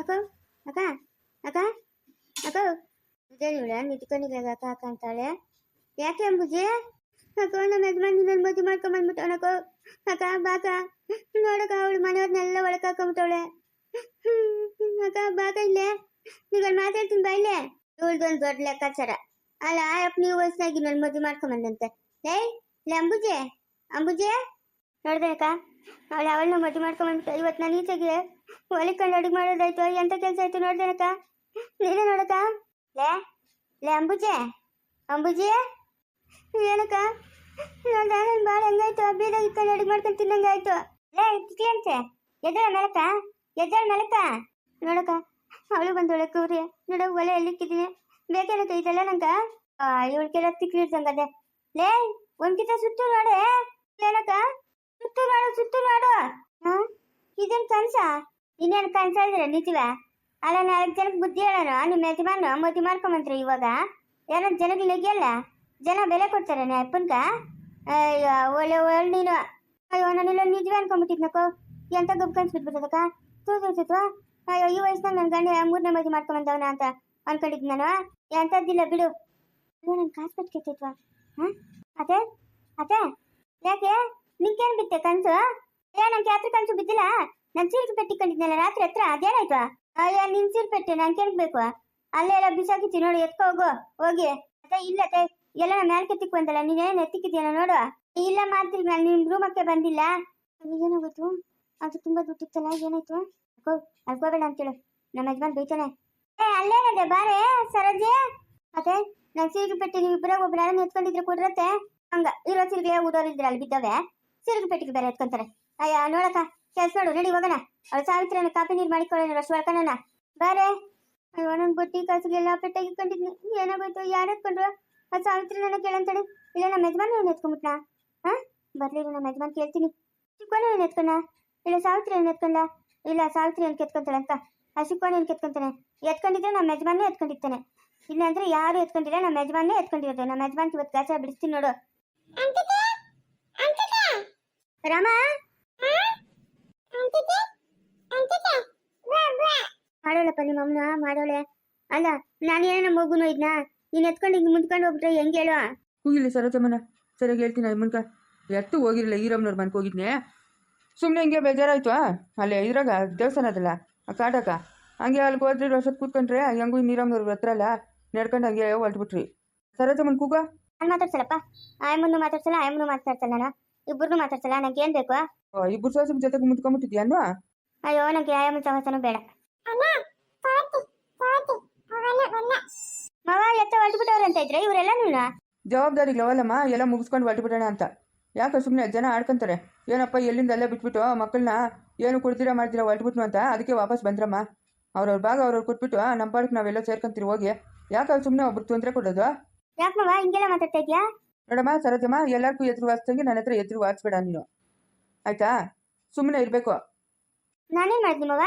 ಅಕ್ಕ ಅಕ್ಕ ಅಕ್ಕ ಅಕ್ಕ ನಿಂತ್ಕೊಂಡಿದ್ದಾಗ ಅಕ್ಕ ಅಕ್ಕ ಯಾಕೆ ಅಂಬುಜಿ? ಅಕ್ಕ ನಮ್ಮ ಯಜಮಾನಿ ನನ್ನ ಮದುವೆ ಅಕ್ಕ. ಬಾಕ. ನೋಡಕ್ಕ, ಅವಳು ಮನೆಯವ್ರನ್ನೆಲ್ಲ ಒಳಗೆ ಹಾಕೊಂಬಿಟ್ಟವಳೆ ಅಕ್ಕ, ಬಾಕ ಇಲ್ಲೇ. ನೀವು ಮಾತಾಡ್ತೀನಿ ಬಾ ಇವಳ್ದೊಂದು ದೊಡ್ಡ ಲೆಕ್ಕಾಚಾರ. ಅಲ್ಲ ಅಪ್ಪ ನೀವು ವಯಸ್ಸಾಗಿ ನನ್ನ ಮದುವೆ ಮಾಡ್ಕೊಂಬಂದಂತೆ ಏಯ್ ಇಲ್ಲ ಅಂಬುಜೆ ಅಂಬುಜೆ. ನೋಡ್ಬೇಕ ಅವಳು ಅವಳನ್ನ ಮದುವೆ ಮಾಡ್ಕೊಂಬಂದ್ಬಿಟ್ಟು ಇವತ್ತು ನಾನು ಈಚೆಗೆ ಒಲೆ ಕಂಡು ಅಡುಗೆ ಮಾಡೋದಾಯ್ತು, ಎಂತ ಕೆಲಸ ಆಯ್ತು ನೋಡ್ದೇನಕ್ಕ ನೀನೇ ನೋಡಕ್ಕ? ಲೇ ಲೇ ಅಂಬುಜೆ, ಅಂಬುಜಿ? ಏನಕ್ಕ? ನೋಡ್ದ ನನ್ನ ಬಾಳ ಹೆಂಗಾಯ್ತು? ಬೀದಾಗ ಇಕ್ಕಂಡು ಅಡುಗೆ ಮಾಡ್ಕೊಂಡು ತಿನ್ನಂಗಾಯ್ತು. ಲೇ ಅಂತೆ, ಎದ್ದಳ ಮೆಲಕ ಎದ್ದಳ ಮೆಲಕ ನೋಡಕ್ಕ, ಅವಳು ಬಂದೊಳೆ ಕೂರಿ ನೋಡ, ಒಲೆ ಎಲ್ಲಿಕ್ಕಿದ್ದೀನಿ ಬೇಕೇನಕ್ಕ ಇದೆಲ್ಲ ನಂಗ? ಇವಳು ಕೆಲ ತಿಕ್ಕಿರ್ತಂಗದೆ ಲೇ, ಒಂದ್ಕಿತ ಸುತ್ತು ನೋಡೆ. ಏನಕ್ಕ? ಸುತ್ತು ನೋಡು ಸುತ್ತು ನೋಡು ಹಾ ಇದೇನ್ ಕನ್ಸ? ಇನ್ನೇನ್ ಕನ್ಸ ಇದ್ರೆ ನಿಜವ? ಅಲ್ಲ, ನಾಲ್ಕು ಜನಕ್ಕೆ ಬುದ್ಧಿ ಹೇಳೋಣ ನಿಮ್ಮ ಯಜಮಾನ ಮದುವೆ ಮಾಡ್ಕೊಂಬಂತ್ರಿ ಇವಾಗ. ಯಾರೋ ಜನಕ್ಕೆ ಲೆಗಿಯಲ್ಲ ಜನ ಬೆಲೆ ಕೊಡ್ತಾರೆ ನಾ ಅಪ್ಪನ್ಕ ಅಯ್ಯೋ, ಒಳ್ಳೆ ಒಳ್ಳೆ ನೀನು. ಅಯ್ಯೋ ನಾನೆಲ್ಲ ನಿಜವೇ ಅನ್ಕೊಂಡ್ಬಿಟ್ಟಿದ್ನಕ್ಕೋ ಎಂತ ಗುಬ್ ಕನ್ಸ್ಬಿಟ್ಬಿಟ್ಟದಕ್ಕ ತೂ ತೋರ್ಸಿತ್ವ ಅಯ್ಯೋ, ಈ ವಯಸ್ಸಿನ ನನ್ನ ಗಂಡ ಮೂರನೇ ಮದುವೆ ಮಾಡ್ಕೊಂಬಂದವನ ಅಂತ ಅನ್ಕೊಂಡಿದ್ ನಾನು. ಎಂಥದ್ದಿಲ್ಲ ಬಿಡು. ಅಯ್ಯೋ ನನ್ನ ಕಾಸು ಪಟ್ಕೆತ್ತಿತ್ವ ಹಾಂ ಅದೇ ಅದೇ ಯಾಕೆ? ನಿಂಗೇನು ಬಿತ್ತೆ ಕನ್ಸು? ಏ ನಂಗೆ ರಾತ್ರಿ ಕನ್ಸು ಬಿದ್ದಿಲ್ಲ. ನಾನು ಸೀರೆ ಪೆಟ್ಟಿ ಕಂಡಿದ್ನಲ್ಲ, ರಾತ್ರಿ ಹತ್ರ ಅದೇನಾಯ್ತು ಅಯ್ಯ, ನಿನ್ ಸೀರೆ ಪೆಟ್ಟೆ ನಾನು ಕೆಣಕ್ಬೇಕು ಅಲ್ಲೇ ಎಲ್ಲ ಬಿಸಾಕಿತಿ ನೋಡು, ಎತ್ಕೋ ಹೋಗು. ಹೋಗಿ. ಅದ ಇಲ್ಲ ತೈ, ಎಲ್ಲ ನಾನು ಮ್ಯಾಲ್ಕೆ ತಿಕ್ ಬಂದಲ್ಲ ನೀನೇನು ಎತ್ತಿಕ್ಕಿದ್ಯಾನ ನೋಡು ಇಲ್ಲ ಮಾಡ್ತೀರಿ ನಾನು ನಿಮ್ ರೂಮಕ್ಕೆ ಬಂದಿಲ್ಲ. ಏನಾಗೋಯ್ತು? ಅದು ತುಂಬಾ ದುಡ್ಡಿತ್ತಲ್ಲ, ಏನಾಯ್ತು? ಅಕ್ಕೋ ಅಲ್ಕೋಬೇಡ ಅಂತೇಳು ನಮ್ಮ ಯಜಮಾನ್ ಬೈತಾನೆ. ಏ ಅಲ್ಲೇನದೆ ಬಾರೆ, ಸರೋಜಿ. ಅದೇ ನಾನು ಸೀರೆ ಪೆಟ್ಟಿ ನೀವು ಇಬ್ಬರಾಗ ಒಬ್ಬರು ಎತ್ಕೊಂಡಿದ್ರೆ ಕೊಡ್ರತ್ತೆ? ಹಂಗ, ಇರೋ ಸೀರೆಗೆ ಊಡೋರು ಇದ್ರೆ ಅಲ್ಲಿ ಬಿದ್ದವೆ ಸೀರೆಗೆ ಪೆಟ್ಟಿಗೆ ಬೇರೆ ಎತ್ಕೊಂತಾರೆ. ಅಯ್ಯ, ನೋಡಕ್ಕ, ಕೆಲ್ಸ ನೋಡು ನಡಿ ಹೋಗೋಣ. ಅವಳು ಸಾವಿತ್ರನ ಕಾಪಿ ನೀರು ಮಾಡಿಕೊಳ್ಳೋಣ ರಶ್ ಮಾಡ್ಕೊಳ್ಳೋಣ ಬಾರೆ, ಅಯ್ಯೋ ನನ್ನ ಬುಟ್ಟಿ ಕಾಸಿಗೆಲ್ಲ ಪೆಟ್ಟಾಗಿ ಕಂಡಿದ್ನಿ ಏನಾಗೋಯ್ತು, ಯಾರು ಎತ್ಕೊಂಡ್ರು? ಆ ಸಾವಿತ್ರಿ ನನ್ನ ಕೇಳಂತಾಳೆ. ಇಲ್ಲ, ನಮ್ಮ ಯಜಮಾನ ಏನು ಎತ್ಕೊಂಡ್ಬಿಟ್ನಾ? ಹಾ ಬರ್ಲಿ ನಮ್ಮ ಯಜಮಾನ್ ಕೇಳ್ತೀನಿ. ಚಿಕ್ಕೋಣ ಏನು ಎತ್ಕೊಂಡ? ಇಲ್ಲ, ಸಾವಿತ್ರಿ ಏನು ಎತ್ಕೊಂಡ? ಇಲ್ಲ, ಸಾವಿತ್ರಿ ಏನು ಕೆತ್ಕೊಂತಾಳೆ ಅಂತ. ಆ ಚಿಕ್ಕೋಣ ಏನು ಕೆತ್ಕೊಂತಾನೆ? ಎತ್ಕೊಂಡಿದ್ರೆ ನಮ್ಮ ಯಜಮಾನೇ ಎತ್ಕೊಂಡಿರ್ತಾನೆ. ಇಲ್ಲ ಅಂದ್ರೆ ಯಾರು ಎತ್ಕೊಂಡಿಲ್ಲ, ನಮ್ಮ ಯಜಮಾನೇ ಎತ್ಕೊಂಡಿರೋದು. ನಮ್ಮ ಯಜಮಾನ್ ಇವತ್ತು ಗಾಸ ಬಿಡಿಸ್ತೀನಿ ನೋಡು. ರಾಮ? ಮಾಡೋಳಪ್ಪ ನಿಮ್ಮ ಅಮ್ಮನ ಮಾಡೋಳೆ. ಅಲ್ಲ ನಾನು ಏನೋ ಮಗುನು ಇದ್ನ? ನೀನ್ ಎತ್ಕೊಂಡು ಹಿಂಗ್ ಮುಂದ್ಕೊಂಡು ಹೋಗ್ಬಿಟ್ರೆ ಹೆಂಗ್ ಹೇಳುವ ಹೋಗಿಲ್ಲ ಸರೋಜಮ್ಮನ. ಸರಿಯಾಗಿ ಹೇಳ್ತೀನಿ ಮುನ್ಕ. ಎತ್ತು ಹೋಗಿರಲಿಲ್ಲ ಈರಮ್ಮನವ್ರ ಮನೆಗೆ ಹೋಗಿದ್ನೆ. ಸುಮ್ಮನೆ ಹಿಂಗೆ ಬೇಜಾರಾಯ್ತು ಅಲ್ಲಿ ಇದ್ರಾಗ ದೇವಸ್ಥಾನ ಅದಲ್ಲ ಆ ಕಾಟಕ ಹಂಗೆ ಅಲ್ಲಿ ಹೋದ್ರಿ ವರ್ಷದ ಕೂತ್ಕೊಂಡ್ರೆ ಹೆಂಗೂ ನೀರಮ್ಮನವ್ರ ಹತ್ರ ಅಲ್ಲ ನಡ್ಕೊಂಡು ಹಂಗೆ ಹೊಲ್ಟ್ಬಿಟ್ರಿ ಸರೋಜಮ್ಮನ ಕೂಗ. ನಾನು ಮಾತಾಡ್ಸಲ್ಲಪ್ಪ ಆಯಮ್ಮನ್ನು ಮಾತಾಡ್ಸಲ್ಲ ಆಯಮ್ಮನ್ನು ಮಾತಾಡ್ಸಲ್ಲ ನಾನು. ಇಬ್ಬರನ್ನು ಮಾತಾಡ್ಸಲ್ಲ? ನಂಗೆ ಏನ್ ಬೇಕು? ಓ, ಇಬ್ರು ಸೋಸಮ್ ಜೊತೆಗೆ ಅಲ್ವಾ ಅಯ್ಯೋ ನಂಗೆ ಯಾವ ಸಹಸನೂ ಬೇಡ. ಮಾವ ಎತ್ತ ಹೊರಟ್ಬಿಟ್ಟವ್ರು ಅಂತ ಇದ್ರೆ ಇವರೆಲ್ಲ ಜವಾಬ್ದಾರಿ ಲವಲ್ಲಮ್ಮ ಎಲ್ಲ ಮುಗಿಸ್ಕೊಂಡು ಹೊರಟ್ಬಿಡೋಣ ಅಂತ. ಯಾಕೆ ಸುಮ್ಮನೆ ಜನ ಆಡ್ಕೊಂತಾರೆ. ಏನಪ್ಪ ಎಲ್ಲಿಂದ ಎಲ್ಲ ಬಿಟ್ಬಿಟ್ಟು ಮಕ್ಕಳನ್ನ ಏನು ಕೊಡ್ತೀರಾ ಮಾಡ್ತೀರಾ ಹೊರಟ್ಬಿಟ್ನು ಅಂತ ಅದಕ್ಕೆ ವಾಪಸ್ ಬಂದ್ರಮ್ಮ. ಅವ್ರವ್ರ ಭಾಗ ಅವ್ರವ್ರು ಕೊಟ್ಬಿಟ್ಟು ನಮ್ಮ ಪಾಡಕ್ಕೆ ನಾವೆಲ್ಲ ಸೇರ್ಕೊಂತೀರಿ ಹೋಗಿ. ಯಾಕೆ ಸುಮ್ಮನೆ ಒಬ್ರು ತೊಂದರೆ ಕೊಡೋದು? ಯಾಕೆ ಮವ ಹಿಂಗೆಲ್ಲ ಮಾತಾಡ್ತಾ ಇದ್ಯಾ? ನೋಡಮ್ಮ ಸರೋಜಮ್ಮ ಎಲ್ಲರಿಗೂ ಎದುರು ವಾಸ್ತಂಗೆ ನನ್ನ ಹತ್ರ ಎದುರು ವಾಚ್ಬೇಡ ನೀನು. ಆಯ್ತಾ? ಸುಮ್ಮನೆ ಇರ್ಬೇಕು. ನಾನೇನ್ ಮಾಡಿದ್ನಿ ಮವ?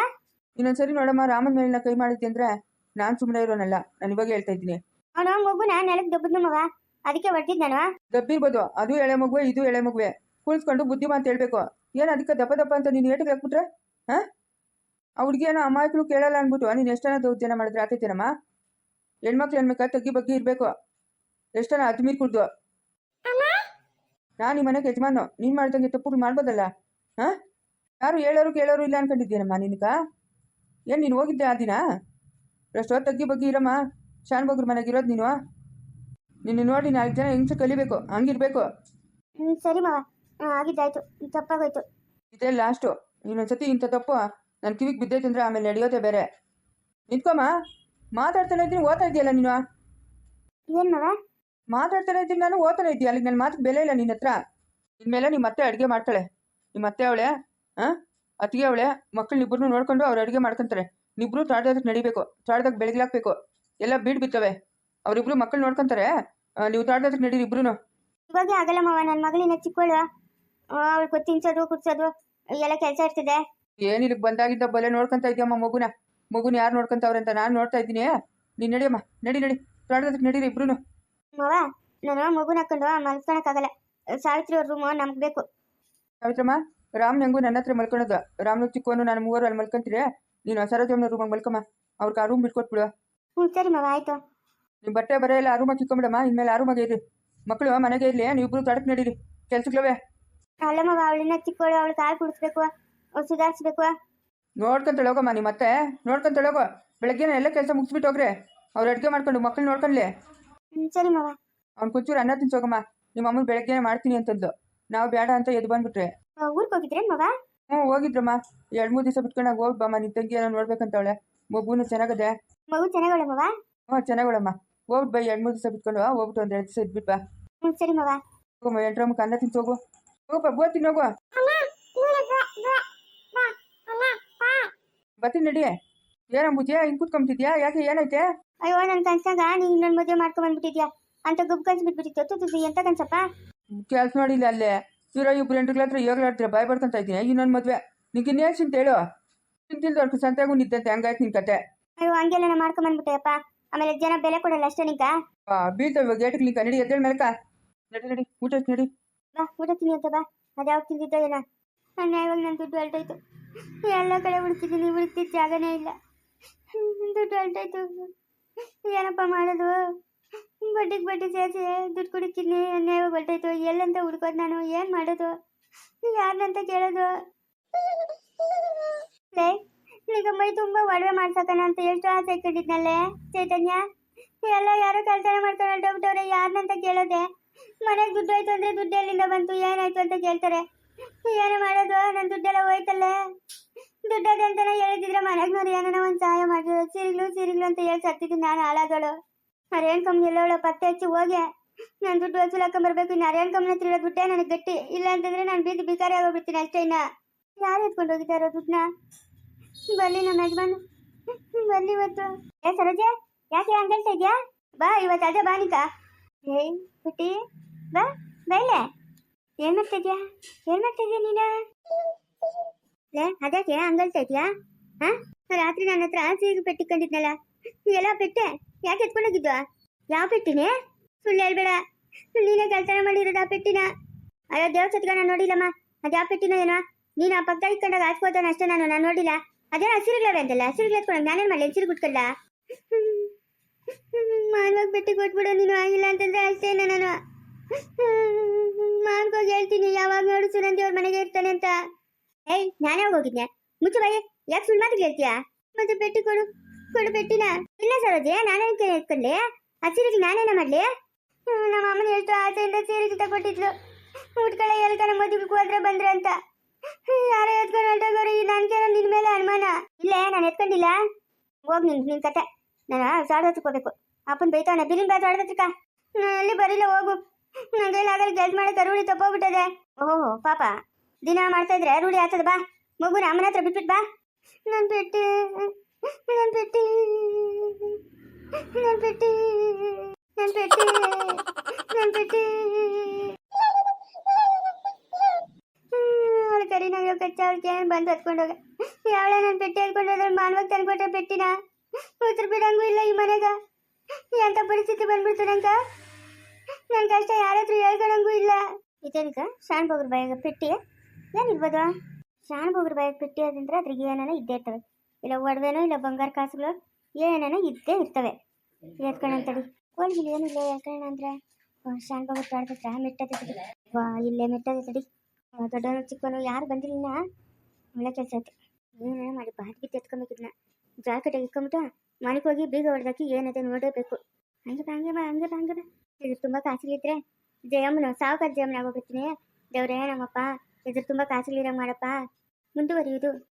ಇನ್ನೊಂದ್ಸರಿ ನೋಡಮ್ಮ ರಾಮನ್ ಮೇಲಿನ ಕೈ ಮಾಡಿದ್ದೆ ಅಂದ್ರೆ ನಾನು ಸುಮ್ಮನೆ ಇರೋನಲ್ಲ ನಾನು ಇವಾಗ ಹೇಳ್ತಾ ಇದ್ದೀನಿ. ಅವನು ನಾನು ನೆಲಕ್ಕೆ ದಬ್ಬದ್ನು ಮವ ಅದಕ್ಕೆ ದಬ್ಬಿರ್ಬೋದು ಅದು ಎಳೆ ಮಗುವೆ ಇದು ಎಳೆ ಮಗುವೆ. ಕುಳಿಸ್ಕೊಂಡು ಬುದ್ಧಿ ಮಾತು ಹೇಳ್ಬೇಕು. ಏನು ಅದಕ್ಕೆ ದಪ್ಪ ದಪ್ಪ ಅಂತ ನೀನು ಏಟಿಗೆ ಹಾಕ್ಬಿಟ್ರೆ? ಹಾಂ? ಆ ಏನೋ ಅಮಾಯಕರು ಕೇಳಲ್ಲ ಅಂದ್ಬಿಟ್ಟು ನೀನು ಎಷ್ಟನ ದೌರ್ಜನ್ಯ ಮಾಡಿದ್ರೆ ಆತೈತೇನಮ್ಮ? ಹೆಣ್ಮಕ್ಳು ಹೆಣ್ಮಕ್ಕ ತಗ್ಗಿ ಬಗ್ಗಿ ಇರಬೇಕು. ಎಷ್ಟನ ಅದ್ಮೀರ್ ಕುಡ್ದು. ನಾನು ಈ ಮನೆಗೆ ಯಜಮಾನು ನೀನು ಮಾಡ್ದಂಗೆ ತಪ್ಪುಗಳು ಮಾಡ್ಬೋದಲ್ಲ? ಹಾಂ? ಯಾರು ಹೇಳೋರು ಕೇಳೋರು ಇಲ್ಲ ಅನ್ಕೊಂಡಿದ್ದೀನಮ್ಮ ನಿನಗ? ಏನು ನೀನು ಹೋಗಿದ್ದೆ ಆ ದಿನ? ಎಷ್ಟೋ ತಗ್ಗಿ ಬಗ್ಗಿ ಇರಮ್ಮ ಶಾನ್ ಬಗ್ರ ಮನೆಗೆ ಇರೋದು ನೀನು? ನಿನ್ನ ನೋಡಿ ನಾಲ್ಕು ಜನ ಹೆಂಗ್ಸ ಕಲಿಬೇಕು ಹಂಗಿರ್ಬೇಕು. ಹ್ಞೂ ಸರಿ ಮವ. ಹಾಂ ಆಗಿದ್ದಾಯ್ತು. ತಪ್ಪಾಗೋಯ್ತು. ಇದೇ ಲಾಸ್ಟು ಇನ್ನೊಂದ್ಸತಿ ಇಂಥ ತಪ್ಪು ನನ್ನ ಕಿವಿಗೆ ಬಿದ್ದೈತೆ ಅಂದ್ರೆ ಆಮೇಲೆ ನಡೆಯೋದೆ ಬೇರೆ. ನಿಂತ್ಕೊಮ್ಮ ಮಾತಾಡ್ತಾನೆ ಇದ್ದೀನಿ ಓದ್ತಾ ಇದೆಯಲ್ಲ ನೀನು? ಏನು ಮವ? ಮಾತಾಡ್ತಾನೆ ಇದ್ದೀನಿ ನಾನು ಓದ್ತಾನೆ ಇದ್ದೀಯ ಅಲ್ಲಿಗೆ ನನ್ನ ಮಾತಿಗೆ ಬೆಲೆ ಇಲ್ಲ ನಿನ್ನ ಹತ್ರ ಇನ್ಮೇಲೆ ನಿಮ್ಮ ಅತ್ತೆ ಅಡುಗೆ ಮಾಡ್ತಾಳೆ. ನಿಮ್ಮ ಅತ್ತೆ ಅವಳೆ ಹಾಂ ಅತ್ತಿಗೆ ಅವಳೆ ಮಕ್ಕಳನ್ನಿಬ್ಬರನ್ನೂ ನೋಡ್ಕೊಂಡು ಅವ್ರು ಅಡುಗೆ ಮಾಡ್ಕೊಂತಾರೆ. ನಿಬ್ರು ತಾಡ್ದಕ್ಕೆ ನಡಿಬೇಕು. ತಾಡ್ದಾಗ ಬೆಳಗ್ಲಾಕ್ಬೇಕು ಎಲ್ಲ ಬೀಡ್ ಬಿತ್ತವೆ. ಅವರಿಬ್ರು ಮಕ್ಕಳು ನೋಡ್ಕೊಂತಾರೆ. ನೀವು ತಾಡ್ದಕ್ಕೆ ನಡೀರಿ ಇಬ್ರು ಇವಾಗ ಆಗಲ್ಲ ಮಾವ. ನನ್ನ ಮಗಳಿನ ಚಿಕ್ಕವಳು ಅವಳು ತಿನ್ಸೋದು ಕುಡ್ಸೋದು ಎಲ್ಲ ಕೆಲಸ ಇರ್ತದೆ. ಏನಿಲ್ಲ ಬಂದಾಗಿದ್ದ ಬಲೆ ನೋಡ್ಕೊಂತ ಇದೆಯಮ್ಮ ಮಗುನ? ಮಗುನ ಯಾರು ನೋಡ್ಕೊಂತವ್ರಂತ ಅಂತ ನಾನು ನೋಡ್ತಾ ಇದ್ದೀನಿ. ನೀನು ನಡಿಯಮ್ಮ ನಡಿ ನಡಿ. ತಾಡ್ದಕ್ಕೆ ನಡೀರಿ ಇಬ್ರು ಮವ? ನಾನು ಮಗುನ ಹಾಕೊಂಡು ಮಲ್ಕೊಳಕ್ಕಾಗಲ್ಲ. ಸಾವಿತ್ರಿ ಅವ್ರ ರೂಮು ನಮ್ಗೆ ಬೇಕು. ಸಾವಿತ್ರಮ್ಮ ರಾಮ್ ನಂಗೂ ನನ್ನ ಹತ್ರ ಮಲ್ಕೊಳೋದು. ರಾಮ್ನು ಚಿಕ್ಕವನು ನಾನು ಮೂವರು ಅಲ್ಲಿ ಮಲ್ಕೊಂತೀರಿ? ನೀನು ಸರೋಜಮ್ಮನ ರೂಮ್ ಮಲ್ಕಮ್ಮ. ಅವ್ರಿಗೆ ಆ ರೂಮ್ ಬಿಟ್ಕೊಟ್ಬಿಡು. ಹ್ಞೂ ಸರಿ ಮಾವ ಆಯ್ತು. ನಿಮ್ಮ ಬಟ್ಟೆ ಬರೆ ಎಲ್ಲ ಆ ರೂಮಾಗ ಇಕ್ಕೊಂಬಿಡಮ್ಮ ಇನ್ಮೇಲೆ ಆ ರೂಮಾಗೆ ಇರಿ. ಮಕ್ಕಳು ಮನೆಗೆ ಇರಲಿ ನೀವಿಬ್ರು ತಡಕ್ಕೆ ನಡೀರಿ. ಕೆಲ್ಸಗಳವೆ ಅಲ್ಲ ಮಾವ ಅವಳಿನ್ನ ಚಿಕ್ಕವಳು ಅವಳು ಕಾಲು ಕುಡಿಸ್ಬೇಕು. ಸುಧಾರಿಸ್ಬೇಕು. ನೋಡ್ಕೊಂತ ಹೋಗಮ್ಮ ನೀ ಮತ್ತೆ. ನೋಡ್ಕೊಂತ ಹೋಗೋ. ಬೆಳಗ್ಗೆ ಎಲ್ಲ ಕೆಲಸ ಮುಗಿಸ್ಬಿಟ್ಟು ಹೋಗ್ರೆ. ಅವ್ರು ಅಡುಗೆ ಮಾಡ್ಕೊಂಡು ಮಕ್ಕಳು ನೋಡ್ಕೊಂಡ್ಲಿ. ಹ್ಞೂ ಸರಿ ಮಾವ. ಅವ್ನು ಕುಂಚೂರು ಅನ್ನ ತಿನ್ಸೋಗಮ್ಮ ನಿಮ್ಮ ಅಮ್ಮನ ಬೆಳಗ್ಗೆ ಮಾಡ್ತೀನಿ ಅಂತಂದು ನಾವು ಬೇಡ ಅಂತ ಎದ್ದು ಬಂದ್ಬಿಟ್ರೆ. ಊರಿಗೆ ಹೋಗಿದ್ರೇನು ಮಾವ? ಹ್ಞೂ ಹೋಗಿದ್ರಮ್ಮ. ಎರಡು ಮೂರು ದಿವಸ ಬಿಟ್ಕೊಂಡಾಗ ಹೋಗಿ ಬಮ್ಮ ನಿನ್ನ ತಂಗಿ ಏನೋ ನೋಡ್ಬೇಕಂತವಳೆ. ಮಗುನು ಚೆನ್ನಾಗದೆ. ಮಗು ಚೆನ್ನಾಗವಳೆ ಮಾವ? ಹ್ಞೂ ಚೆನ್ನಾಗವಳಮ್ಮ. ಹೋಗ್ಬಿಟ್ಟು ಬೈ ಎರಡು ಮೂರು ದಿವಸ ಬಿಟ್ಕೊಂಡು ಹೋಗ್ಬಿಟ್ಟು ಒಂದು ಎರಡು ದಿವಸ ಇದ್ಬಿಟ್ಟು ಬಾ. ಹ್ಞೂ ಸರಿ ಮಾವ. ಹೋಗಮ್ಮ ಎಂಟ್ರಮ್ಮಕ್ಕೆ ಅನ್ನ ತಿನ್ಸೋಗು ಹೋಗು. ಹೋಗಪ್ಪ ಬೋ ತಿನ್ನೋಗು ಬರ್ತೀನಿ ನಡಿ. ಏನಂಬುಜಿ ಹಿಂಗೆ ಕೂತ್ಕೊಂಬಿಟ್ಟಿದ್ಯಾ? ಯಾಕೆ ಏನೈತೆ ಅಯ್ಯೋ ನನ್ನ ಕನ್ಸಾಗ ನೀ ಇನ್ನೊಂದ್ ಮದುವೆ ಮಾಡ್ಕೊಂಡ್ ಬಂದ್ಬಿಟ್ಟಿದ್ಯಾ? ಅಂತ ಗುಬ್ ಕನ್ಸ್ ಬಿಟ್ಬಿಟ್ಟಿತ್ತು. ತುದು ಎಂತ ಕನ್ಸಪ್ಪ? ಕೆಲಸ ನೋಡಿಲ್ಲ ಅಲ್ಲೇ. ಇರೋ ಇಬ್ರು ಎಂಟ್ರ ಹತ್ರ ಯೋಗ್ಲಾಡ್ತೀರ ಬಾಯ್ ಬರ್ಕೊಂತ ಇದ್ದೀನಿ. ಇನ್ನೊಂದು ಮದುವೆ. ನಿಂಗೆ ಇನ್ನೇನು ಚಿಂತೆ ಹೇಳು. ಚಿಂತಿಲ್ದವ್ರು ಸಂತೆಗೂ ನಿದ್ದಂತೆ ಹಂಗಾಯ್ತು ನಿನ್ ಕತೆ. ಅಯ್ಯೋ ಹಂಗೆಲ್ಲ ನಾ ಮಾಡ್ಕೊಂಡ್ ಬಂದ್ಬಿಟ್ಟೆಯಪ್ಪ. ಆಮೇಲೆ ಜನ ಬೆಲೆ ಕೊಡಲ್ಲ ಅಷ್ಟೇ ನಿಂಕ ಬೀಳ್ತವೆ ಗೇಟಿಗೆ ನಿಂಕ ನಡಿ ಎದ್ದೇಳ ಮೇಲಕ ನಡಿ ನಡಿ ಊಟ ಆಯ್ತು ನಡಿ. ಬಾ ಊಟ ತಿನ್ನಿ ಅಂತ ಬಾ. ಅದ್ಯಾವಾಗ ತಿಂದಿದ್ದೋ ಏನೋ. ಇವಾಗ ನನ್ನ ದುಡ್ಡು ಹೊಲ್ಟೋಯ್ತು. ಎಲ್ಲ ಕಡೆ ಹುಡುಕಿದ್ದೀನಿ ಹುಡುಕಿದ ಜಾಗನೇ ಇಲ್ಲ. ದುಡ್ಡು ಹೊಲ್ಟೋಯ್ತು. ಏನಪ್ಪ ಮಾಡೋದು? ಬಡ್ಡಿಗೆ ಬಡ್ಡಿ ಸೇರಿಸಿ ದುಡ್ಡು ಕುಡಿತೀನಿ ಅನ್ಯಾಯ ಹೊಲ್ಟೋಯ್ತು ಎಲ್ಲಂತ ಹುಡ್ಕೋದು ನಾನು, ಏನು ಮಾಡೋದು? ಯಾರನ್ನಂತ ಕೇಳೋದು? ಲೇ ಈಗ ಮೈ ತುಂಬ ಒಡವೆ ಮಾಡ್ಸಕನ ಅಂತ ಎಷ್ಟು ಆಸೆ ಇಟ್ಕೊಂಡಿದ್ನಲ್ಲೇ, ಚೈತನ್ಯ? ಎಲ್ಲ ಯಾರೋ ಕಳ್ತನ ಮಾಡ್ಕೊಂಡು ಹೊರಟೋಗ್ಬಿಟ್ಟವ್ರೆ ಯಾರನ್ನಂತ ಕೇಳೋದೆ? ಮನೆಗೆ ದುಡ್ಡು ಆಯ್ತು ಅಂದರೆ ದುಡ್ಡು ಎಲ್ಲಿಂದ ಬಂತು, ಏನಾಯ್ತು ಅಂತ ಕೇಳ್ತಾರೆ. ಏನು ಮಾಡೋದು? ನನ್ನ ದುಡ್ಡೆಲ್ಲ ಹೋಯ್ತಲ್ಲೇ? ದುಡ್ಡದೆ ಅಂತ ಹೇಳಿದ್ರೆ ಮನೆಗೆ ನೋಡಿ ಏನಾನ ಒಂದು ಸಹಾಯ ಮಾಡಿದ್ರು. ಸಿರಿಗ್ಲು ಸಿರಿಗ್ಲು ಅಂತ ಹೇಳಿ ಸತ್ತಿದ್ದೀನಿ ನಾನು ಹಾಳಾದಳು. ಅರೇಣ್ ಕಮ್ಮಿ ಎಲ್ಲವಳು ಪತ್ತೆ ಹಚ್ಚಿ ಹೋಗಿ. ನಾನು ದುಡ್ಡು ವಸೂಲು ಹಾಕೊಂಬರ್ಬೇಕು ಇನ್ನು ಅರೇಣ್ ಕಮ್ಮನ ಹತ್ರ ಇರೋ ದುಡ್ಡೇ ನನಗೆ ಗಟ್ಟಿ. ಇಲ್ಲ ಅಂತಂದ್ರೆ ನಾನು ಬೀದಿ ಬಿಕಾರಿ ಆಗೋಗ್ಬಿಡ್ತೀನಿ ಅಷ್ಟೇ ಇನ್ನ. ಯಾರು ಎತ್ಕೊಂಡು ಹೋಗಿದ್ದಾರೋ ದುಡ್ಡನ್ನ? ಬರ್ಲಿ ನಮ್ಮ ಯಜಮಾನ್ ಬರ್ಲಿ ಇವತ್ತು. ಏ ಸರೋಜ, ಯಾಕೆ ಹಂಗ್ ಹೇಳ್ತಾ ಇದ್ಯಾ? ಬಾ, ಇವತ್ತು ಅದೇ ಬಾ ನಿಕ ಏಯ್ ಪುಟ್ಟಿ, ಬಾ ಬೈಲೆ ಏನ್ ಮಾಡ್ತಿದ್ಯಾ ಏನ್ ಮಾಡ್ತಿದ್ಯಾ ನೀನು? ಲೇ ಅದಕ್ಕೆ ಹಂಗಲ್ತಾ ಇದ್ಯಾ? ಹಾ? ರಾತ್ರಿ ನನ್ನ ಹತ್ರ ಸೀರೆ ಪೆಟ್ಟಿಕೊಂಡಿದ್ನಲ್ಲ ಎಲ್ಲ ಪೆಟ್ಟೆ, ಯಾಕೆ ಎತ್ಕೊಂಡೋಗಿದ್ದು ಯಾವ ಪೆಟ್ಟಿನೇ? ಸುಳ್ಳು ಹೇಳ್ಬೇಡ. ನೀನೇ ಕೆಲಸನ ಮಾಡಿರೋದು ಆ ಪೆಟ್ಟಿನ. ಅಯ್ಯೋ, ದೇವ್ರ ಸತ್ಗ ನಾನು ನೋಡಿಲ್ಲಮ್ಮ. ಅದು ಯಾವ ಪೆಟ್ಟಿನ ಏನೋ? ನೀನು ಆ ಪಕ್ಕ ಇಟ್ಕೊಂಡಾಗ ಹಾಸ್ಕೋತಾನ ಅಷ್ಟೇ ನಾನು ನಾನು ನೋಡಿಲ್ಲ. ಅದೇ ಹಸಿರುಗಳವೆ ಅಂತಲ್ಲ ಹಸಿರುಗಳು ಎತ್ಕೊಂಡು ನಾನೇನು ಮಾಡಲಿ ಹಸಿರು ಗುಟ್ಕಲ್ಲ ಮಾನ್ವಾಗ ಪೆಟ್ಟಿ ಕೊಟ್ಬಿಡು, ನೀನು ಆಗಿಲ್ಲ ಅಂತಂದ್ರೆ ಅಷ್ಟೇ ನಾನು. ಮಾನ್ಕೋಗಿ ಹೇಳ್ತೀನಿ, ಯಾವಾಗ ನೋಡು ಸುನಂದಿ ಅವ್ರ ಮನೆಗೆ ಇರ್ತಾನೆ ಅಂತ. ಏಯ್ ನಾನೇ ಹೋಗಿದ್ನೆ ಮುಚ್ಚು ಬಾಯಿ, ಯಾಕೆ ಸುಳ್ಳು ಮಾತು ಹೇಳ್ತೀಯಾ ಮತ್ತೆ ಬೆಟ್ಟಿ ಕೊಡು ಕೊಡು ಪೆಟ್ಟಿನ. ಇಲ್ಲ ಸರೋಜೆ, ನಾನೇ ಆ ಸೀರೆಗೆ ನಾನೇನ ಮಾಡ್ಲಿ? ನಮ್ಮ ಅಮ್ಮನ ಎಷ್ಟು ಆಸೆಯಿಂದ ಸೀರೆ ತಗೊಟ್ಟಿದ್ಲು ಉಟ್ಕೊಳ್ಳ ಹೇಳ್ತಾನ ಮದುವೆಗೆ ಹೋದ್ರೆ ಬಂದ್ರೆ ಅಂತ. ಯಾರೋ ಎತ್ಕೊಂಡು ಹೊರಟೋಗೋರು, ಈ ನಿನ್ ಮೇಲೆ ಅನುಮಾನ. ಇಲ್ಲೇ, ನಾನು ಎತ್ಕೊಂಡಿಲ್ಲ. ಹೋಗ್ ನಿನ್ ನಿನ್ ಕತೆ. ನಾನು ಸಾಡ್ ಹತ್ಕೋಬೇಕು ಅಪ್ಪನ ಬೈತಾವನೆ. ಬಿರಿನ್ ಬಾತ್ ಹೊಡೆದಕ್ಕ ನಾನು ಅಲ್ಲಿ ಬರಿಲ್ಲ ಹೋಗು. ನನ್ನ ಆಗಲ್ಲ ಕೆಲಸ ಮಾಡೋ ಕರುಳಿ ತಪ್ಪೋಗ್ಬಿಟ್ಟದೆ. ಓಹೋ, ಪಾಪ. ದಿನ ಮಾಡ್ತಾ ಇದ್ರೆ ರೂಢಿ ಆಗ್ತದ ಬಾ. ಮಗುನ ಅಮ್ಮನ ಹತ್ರ ಬಿಟ್ಬಿಟ್ ಬಾ. ನನ್ ಬಿಟ್ಟಿ. ನನ್ ಬಿಟ್ಟಿ. ನನ್ನ ಬಿಟ್ಟಿ. ನನ್ ಬಿಟ್ಟಿ. ನನ್ ಬಿಟ್ಟಿ. ಅವಳು ಕರಿನಾಗ ಕಚ್ಚ ಅವಳಿಗೆ ಬಂದು ಹತ್ಕೊಂಡೋಗ ಯಾವಳೆ ನನ್ನ ಪೆಟ್ಟಿ ಹತ್ಕೊಂಡು ಹೋದ್ರೆ ಮಾನವಾಗ ತಂದ್ಕೊಟ್ರೆ ಪೆಟ್ಟಿನ ಉತ್ತರ ಬಿಡಂಗೂ ಇಲ್ಲ ಈ ಮನೆಗ. ಎಂತ ಪರಿಸ್ಥಿತಿ ಬಂದ್ಬಿಡ್ತು ನಂಗ. ನನ್ನ ಕಷ್ಟ ಯಾರ ಹತ್ರ ಇಲ್ಲ. ಇದೇನಿಕ ಶಾನ್ ಬೋಗ್ರ ಬಾಯಾಗ ಪೆಟ್ಟಿ ಏನಿರ್ಬೋದು ಶಾನ್ ಬೋಗ್ರ ಬಯಕ್ ಬಿಟ್ಟಿ ಅದಂದ್ರೆ ಅದ್ರಿಗೆ ಏನಾನ ಇದ್ದೇ ಇರ್ತವೆ. ಇಲ್ಲ ಒಡವೆನೋ, ಇಲ್ಲ ಬಂಗಾರ ಕಾಸುಗಳು, ಏನೇನೋ ಇದ್ದೇ ಇರ್ತವೆ. ಎತ್ಕೊಂಡಂತಡಿ ಇಲ್ಲಿ ಏನಿಲ್ಲ ಎತ್ಕೊಳ್ಳೋಣ ಅಂದ್ರೆ? ಶಾನ್ ಬೋಗ್ರ ಮೆಟ್ಟದೆ ತಡಿ. ವಾ, ಇಲ್ಲೇ ಮೆಟ್ಟದೆ ತಡಿ. ದೊಡ್ಡವನು ಚಿಕ್ಕವನು ಯಾರು ಬಂದಿಲ್ಲ ಒಳ್ಳೆ ಕೆಲಸ ಆಯ್ತು. ಏನೇನೋ ಮಾಡಿ ಬಾತ್ ಬಿತ್ತು ಎತ್ಕೊಂಬೇಕಿದ್ನ ಜಾಕೆಟ್ ಇಟ್ಕೊಂಬಿಟ್ಟು ಮನೆಗೆ ಹೋಗಿ ಬೀಗ ಹೊಡೆದಾಕಿ ಏನಿದೆ ನೋಡಬೇಕು. ಹಂಗೆ ಬಾ ಹಂಗೆ ಬಾ ಹಂಗೆ ಬಾ ಹಂಗೆ ಬಾ. ಇದು ತುಂಬ ಇದ್ರೆ ಜಯಮ್ಮನ, ಸಾವುಕಾರ ಜಯಮ್ಮನ ಆಗೋಗ್ಬಿಡ್ತೀನಿ. ದೇವ್ರೇ, ನಮ್ಮಪ್ಪ ಇದ್ರ ತುಂಬ ಕಾಸಿಲಿರಂಗೆ ಮಾಡಪ್ಪ. ಮುಂದುವರಿಯುವುದು.